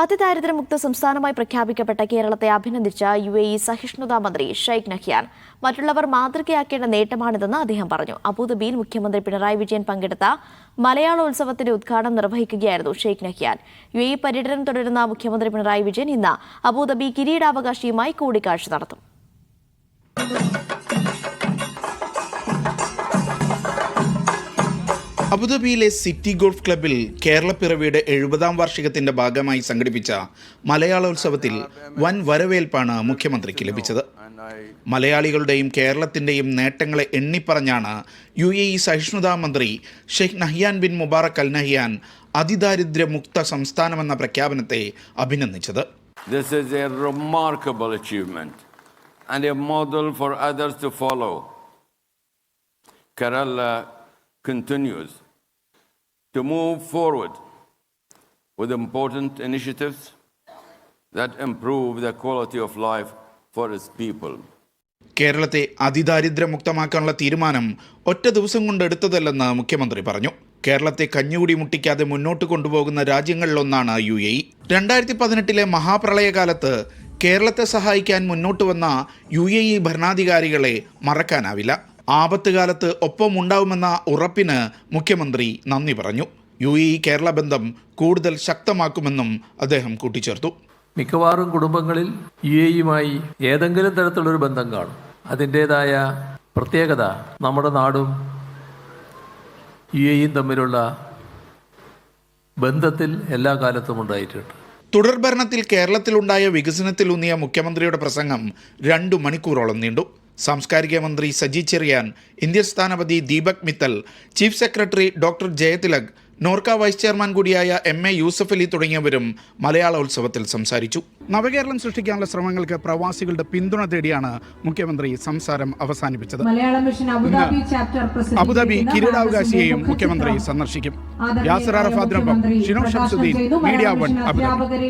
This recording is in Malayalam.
അതിദാരിദ്ര്യമുക്ത സംസ്ഥാനമായി പ്രഖ്യാപിക്കപ്പെട്ട കേരളത്തെ അഭിനന്ദിച്ച യു എ ഇ സഹിഷ്ണുതാ മന്ത്രി ഷെയ്ഖ് നഹ്യാൻ. മറ്റുള്ളവർ മാതൃകയാക്കേണ്ട നേട്ടമാണിതെന്ന് അദ്ദേഹം പറഞ്ഞു. അബുദാബിയിൽ മുഖ്യമന്ത്രി പിണറായി വിജയൻ പങ്കെടുത്ത മലയാളോത്സവത്തിന്റെ ഉദ്ഘാടനം നിർവഹിക്കുകയായിരുന്നു ഷെയ്ഖ് നഹ്യാൻ. യു എ പര്യടനം തുടരുന്ന മുഖ്യമന്ത്രി പിണറായി വിജയൻ ഇന്ന് അബുദാബി കിരീടാവകാശിയുമായി കൂടിക്കാഴ്ച നടത്തും. അബുദാബിയിലെ സിറ്റി ഗോൾഫ് ക്ലബിൽ കേരളപ്പിറവിയുടെ എഴുപതാം വാർഷികത്തിന്റെ ഭാഗമായി സംഘടിപ്പിച്ച മലയാളോത്സവത്തിൽ വൻ വരവേൽപ്പാണ് മുഖ്യമന്ത്രിക്ക് ലഭിച്ചത്. മലയാളികളുടെയും കേരളത്തിന്റെയും നേട്ടങ്ങളെ എണ്ണിപ്പറഞ്ഞാണ് യു എ ഇ സഹിഷ്ണുതാ മന്ത്രി Sheikh Nahyan bin Mubarak Al Nahyan അതിദാരിദ്ര്യമുക്ത സംസ്ഥാനമെന്ന പ്രഖ്യാപനത്തെ അഭിനന്ദിച്ചത്. Continues. To move forward with important initiatives that improve the quality of life for its people. കേരളത്തെ അതിദാരിദ്ര്യമുക്തമാക്കാനുള്ള തീരുമാനം ഒറ്റ ദിവസം കൊണ്ട് എടുത്തതല്ലെന്ന് മുഖ്യമന്ത്രി പറഞ്ഞു. കേരളത്തെ കഞ്ഞുകൂടി മുട്ടിക്കാതെ മുന്നോട്ട് കൊണ്ടുപോകുന്ന രാജ്യങ്ങളിലൊന്നാണ് യു എ. ഇ രണ്ടായിരത്തി പതിനെട്ടിലെ മഹാപ്രളയകാലത്ത് കേരളത്തെ സഹായിക്കാൻ മുന്നോട്ട് വന്ന യു എ ഇ ഭരണാധികാരികളെ മറക്കാനാവില്ല. ആപത്ത് കാലത്ത് ഒപ്പമുണ്ടാവുമെന്ന ഉറപ്പിന് മുഖ്യമന്ത്രി നന്ദി പറഞ്ഞു. യു ഇ കേരള ബന്ധം കൂടുതൽ ശക്തമാക്കുമെന്നും അദ്ദേഹം കൂട്ടിച്ചേർത്തു. മിക്കവാറും കുടുംബങ്ങളിൽ യു എയുമായി ഏതെങ്കിലും തരത്തിലുള്ളൊരു ബന്ധം കാണും. അതിന്റേതായ പ്രത്യേകത നമ്മുടെ നാടും യു എയും തമ്മിലുള്ള ബന്ധത്തിൽ എല്ലാ കാലത്തും ഉണ്ടായിട്ടുണ്ട്. തുടർഭരണത്തിൽ കേരളത്തിലുണ്ടായ വികസനത്തിലൂന്നിയ മുഖ്യമന്ത്രിയുടെ പ്രസംഗം രണ്ടു മണിക്കൂറോളം നീണ്ടു. സാംസ്കാരിക മന്ത്രി സജി ചെറിയാൻ ഇന്ത്യൻ സ്ഥാനപതി Deepak Mittal chief secretary doctor Jayathilak Norka vice chairman കൂടിയായ എം എ യൂസഫ് അലി തുടങ്ങിയവരും മലയാളോത്സവത്തിൽ സംസാരിച്ചു. നവകേരളം സൃഷ്ടിക്കാനുള്ള ശ്രമങ്ങൾക്ക് പ്രവാസികളുടെ പിന്തുണ തേടിയാണ് മുഖ്യമന്ത്രി സംസാരം അവസാനിപ്പിച്ചത്. Malayalam mission Abu Dhabi chapter president Abu Dhabi ചെയ്യുന്ന കിരീടാവകാശിയെയും മുഖ്യമന്ത്രി സന്ദർശിക്കും. Yasar അറഫാദിനൊപ്പം Shino Shamsudheen media one Abu Dhabi.